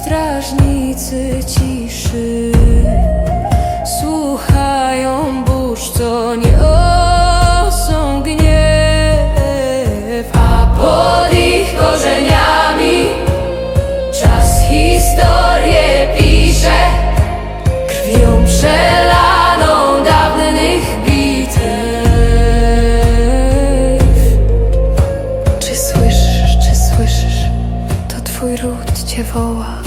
strażnicy ciszy słuchają burz, co nie. Twój ród Cię woła.